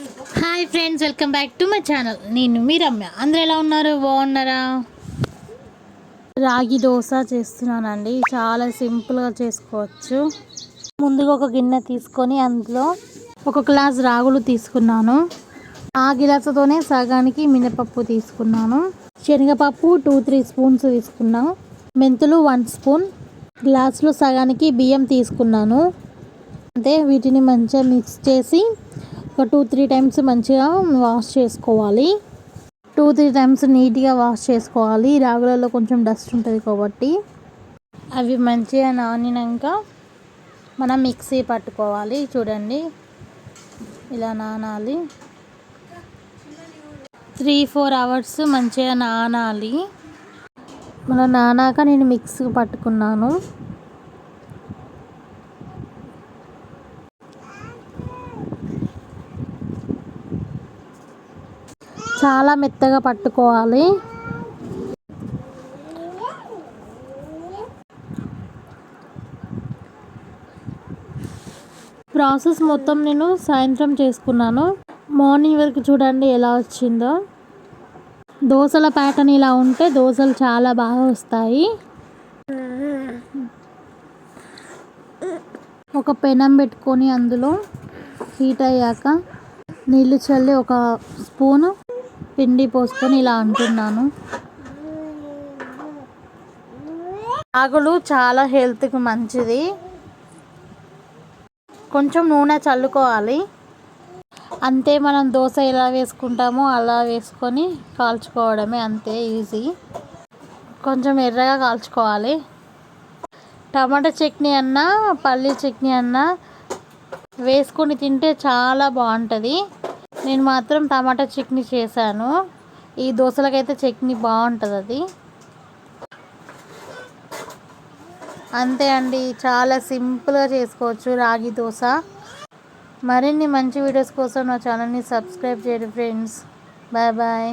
Hi friends welcome back to my channel నేను మీ రమ్య. అందరు ఎలా ఉన్నారు? బాగున్నారా? రాగి దోశ చేస్తున్నానండి. చాలా సింపుల్గా చేసుకోవచ్చు. ముందుగా ఒక గిన్నె తీసుకొని అందులో ఒక గ్లాస్ రాగులు తీసుకున్నాను. ఆ గిలాసతోనే సగానికి మినపప్పు తీసుకున్నాను. శనగపప్పు టూ త్రీ స్పూన్స్ తీసుకున్నాను మెంతులు వన్ స్పూన్. గ్లాసులో సగానికి బియ్యం తీసుకున్నాను. అంటే వీటిని మంచిగా మిక్స్ చేసి ఒక టూ త్రీ టైమ్స్ మంచిగా వాష్ చేసుకోవాలి. టూ త్రీ టైమ్స్ నీట్గా వాష్ చేసుకోవాలి. రాగులలో కొంచెం డస్ట్ ఉంటుంది కాబట్టి. అవి మంచిగా నానినాక మనం మిక్సీ పట్టుకోవాలి. చూడండి. ఇలా నానాలి. త్రీ ఫోర్ అవర్స్ మంచిగా నానాలి. మన నానాక నేను మిక్సీ పట్టుకున్నాను. చాలా మెత్తగా పట్టుకోవాలి. ప్రాసెస్ మొత్తం నేను సాయంత్రం చేసుకున్నాను. మార్నింగ్ వరకు చూడండి ఎలా వచ్చిందో. దోశల ప్యాటర్న్ ఇలా ఉంటే దోశలు చాలా బాగా వస్తాయి. ఒక పెనం పెట్టుకొని అందులో హీట్ అయ్యాక నీళ్ళు చల్లి ఒక స్పూను పిండి పోసుకొని ఇలా అంటున్నాను. ఆకులు చాలా హెల్త్కి మంచిది. కొంచెం నూనె చల్లుకోవాలి. అంతే మనం దోశ ఎలా వేసుకుంటామో అలా వేసుకొని కాల్చుకోవడమే అంతే ఈజీ. కొంచెం ఎర్రగా కాల్చుకోవాలి. టమాటా చట్నీ అన్నా పల్లీ చట్నీ అన్నా వేసుకొని తింటే చాలా బాగుంటుంది. నేను మాత్రం టమాటా చట్నీ చేశాను. ఈ దోశలకైతే చట్నీ బాగుంటుంది అది అంతే అండి చాలా సింపుల్గా చేసుకోవచ్చు రాగి దోశ. మరిన్ని మంచి వీడియోస్ కోసం నా ఛానల్ని సబ్స్క్రైబ్ చేయండి ఫ్రెండ్స్. Bye bye.